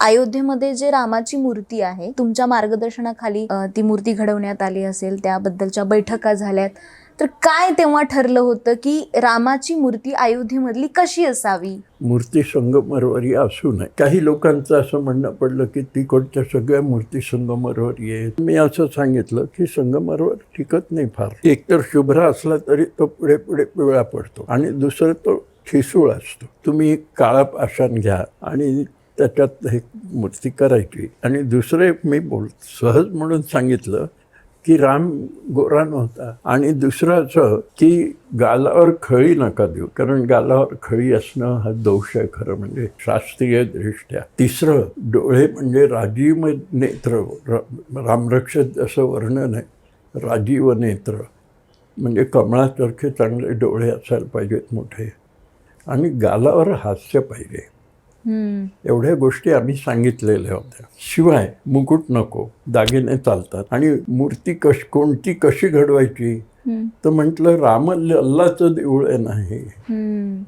अयोध्येमध्ये जे रामाची मूर्ती आहे तुमच्या मार्गदर्शनाखाली ती मूर्ती घडवण्यात आली असेल त्याबद्दलच्या बैठका झाल्यात. तर काय तेव्हा ठरलं होतं की रामाची मूर्ती अयोध्येमधली कशी असावी? मूर्ती संगमरवरी असू नये. काही लोकांचं असं म्हणणं पडलं की तिकडच्या सगळ्या मूर्ती संगमरवरी आहेत. मी असं सांगितलं की संगमरवर टिकत नाही फार. एकतर शुभ्र असला तरी तो पुढे पुढे पिवळा पडतो आणि दुसरं तो ठिसूळ असतो. तुम्ही काळा पाषाण घ्या आणि त्याच्यात हे मूर्ती करायची. आणि दुसरे मी बोल सहज म्हणून सांगितलं की राम गोरा नव्हता आणि दुसरं असं की गालावर खळी नका देऊ. कारण गालावर खळी असणं हा दोष आहे खरं म्हणजे. शास्त्रीय दृष्ट्या. तिसरं डोळे म्हणजे राजीव नेत्र. रामरक्षक असं वर्णन आहे. राजीव नेत्र. म्हणजे कमळासारखे चांगले डोळे असायला पाहिजेत मोठे. आणि गालावर हास्य पाहिजे. एवढ्या गोष्टी आम्ही सांगितलेल्या होत्या. शिवाय मुकुट नको दागिने चालतात. आणि मूर्ती कश कोणती कशी घडवायची. तर म्हटलं राम लल्लाचं देऊळ आहे नाही.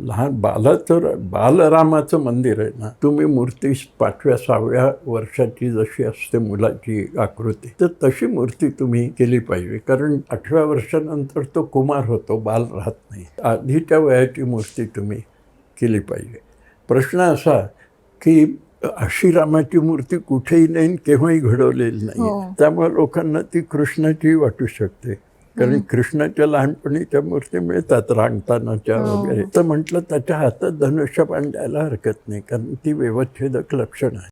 लहान बालाचं बालरामाचं मंदिर आहे ना? तुम्ही मूर्ती पाचव्या सहाव्या वर्षाची जशी असते मुलाची आकृती तर तशी मूर्ती तुम्ही केली पाहिजे. कारण आठव्या वर्षानंतर तो कुमार होतो बाल राहत नाही. आधीच्या वयाची मूर्ती तुम्ही केली पाहिजे. प्रश्न असा की अशी रामाची मूर्ती कुठेही नाही केव्हाही घडवलेली नाही. हो. त्यामुळे लोकांना ती कृष्णाची वाटू शकते. कारण कृष्णाच्या लहानपणीच्या मूर्ती मिळतात रांगतानाच्या हो. वगैरे. तर म्हटलं त्याच्या हातात धनुष्यबाण द्यायला हरकत नाही कारण ती व्यवच्छेदक लक्षण आहे